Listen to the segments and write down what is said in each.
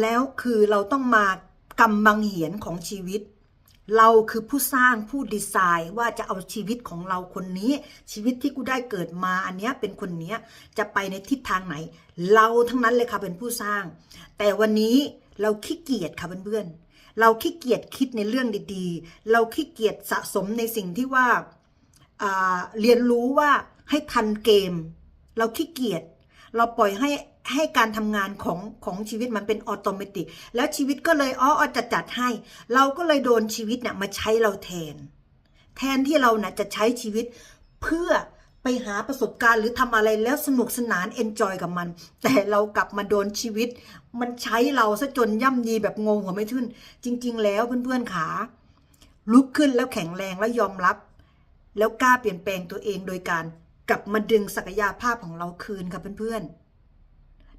แล้วคือเราต้องมากำบังเหียนของชีวิต เราคือผู้สร้างผู้ดีไซน์ว่าจะเอาชีวิตของเราคนนี้ ชีวิตที่กูได้เกิดมาอันเนี้ยเป็นคนเนี้ยจะไปในทิศทางไหน เราทั้งนั้นเลยค่ะเป็นผู้สร้าง แต่วันนี้เราขี้เกียจค่ะเพื่อนๆเราขี้เกียจคิดในเรื่องดีๆ เราขี้เกียจสะสมในสิ่งที่ว่าเรียนรู้ว่าให้ทันเกม เราขี้เกียจเราปล่อยให้ ให้การทำงานของของชีวิตมันเป็นออโตเมติกแล้วชีวิตก็เลยอ้ออจะจัดให้ เราก็เลยโดนชีวิตเนี่ยมาใช้เราแทน แทนที่เราน่ะจะใช้ชีวิตเพื่อไปหาประสบการณ์หรือทำอะไรแล้วสนุกสนานเอนจอยกับมัน แต่เรากลับมาโดนชีวิต มันใช้เราซะจนย่ำยีแบบงงหัวไม่ทึ่น จริง ๆ แล้วเพื่อนๆขาลุกขึ้นแล้วแข็งแรงแล้วยอมรับ แล้วกล้าเปลี่ยนแปลงตัวเองโดยการกลับมาดึงศักยภาพของเราคืนค่ะเพื่อนๆ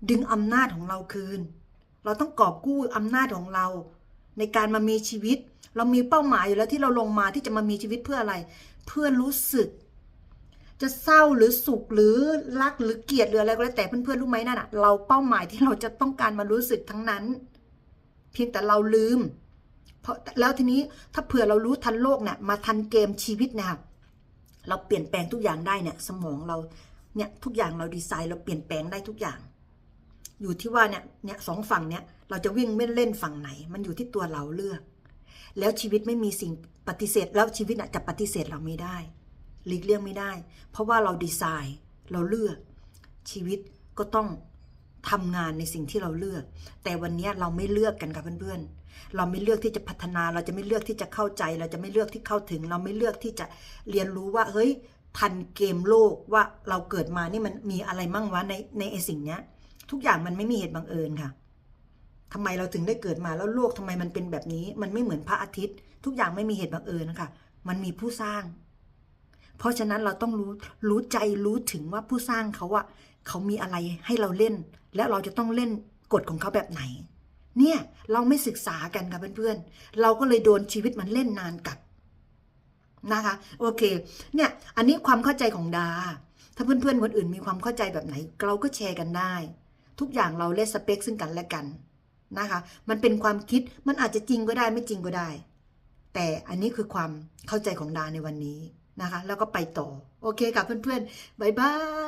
ดึงอำนาจของเราคืน เราต้องกอบกู้อำนาจของเรา ในการมามีชีวิต เรามีเป้าหมายอยู่แล้วที่เราลงมาที่จะมามีชีวิตเพื่ออะไร เพื่อรู้สึก จะเศร้าหรือสุขหรือรักหรือเกลียดหรืออะไรก็แล้วแต่เพื่อนๆรู้ไหมนั่นน่ะเราเป้าหมายที่เราจะต้องการมารู้สึกทั้งนั้น เพียงแต่เราลืม เพราะแล้วทีนี้ถ้าเผื่อเรารู้ทันโลกเนี่ยมาทันเกมชีวิตเนี่ยเราเปลี่ยนแปลงทุกอย่างได้เนี่ยสมองเราเนี่ยทุกอย่างเราดีไซน์เราเปลี่ยนแปลงได้ทุกอย่าง อยู่ที่ว่าเนี่ยเนี่ยสองฝั่งเนี่ยเราจะวิ่งเล่นฝั่งไหน มันอยู่ที่ตัวเราเลือก แล้วชีวิตไม่มีสิ่งปฏิเสธ แล้วชีวิตจะปฏิเสธเราไม่ได้หลีกเลี่ยงไม่ได้ เพราะว่าเราดีไซน์เราเลือก ชีวิตก็ต้องทำงานในสิ่งที่เราเลือก แต่วันนี้เราไม่เลือกกันค่ะเพื่อนๆ เราไม่เลือกที่จะพัฒนา เราจะไม่เลือกที่จะเข้าใจ เราจะไม่เลือกที่เข้าถึง เราไม่เลือกที่จะเรียนรู้ว่าเฮ้ยทันเกมโลกว่าเราเกิดมานี่มันมีอะไรมั่งวะในในไอสิ่งเนี้ย ทุกอย่างมันไม่มีเหตุบังเอิญค่ะทำไมเราถึงได้เกิดมาแล้วโลกทำไมมันเป็นแบบนี้ มันไม่เหมือนพระอาทิตย์ ทุกอย่างไม่มีเหตุบังเอิญนะคะมันมีผู้สร้าง เพราะฉะนั้นเราต้องรู้รู้ใจรู้ถึงว่าผู้สร้างเขาอะเขามีอะไรให้เราเล่น แล้วเราจะต้องเล่นกฎของเขาแบบไหน เนี่ยเราไม่ศึกษากันค่ะเพื่อนๆเราก็เลยโดนชีวิตมันเล่นนานกัดนะคะโอเคเนี่ยอันนี้ความเข้าใจของดา ถ้าเพื่อนๆคนอื่นมีความเข้าใจแบบไหน เราก็แชร์กันได้ ทุกอย่างเราเลสสเปคซึ่งกันและกันนะคะ มันเป็นความคิดมันอาจจะจริงก็ได้ไม่จริงก็ได้ แต่อันนี้คือความเข้าใจของดาในวันนี้นะคะ แล้วก็ไปต่อ โอเคค่ะเพื่อนๆบายบาย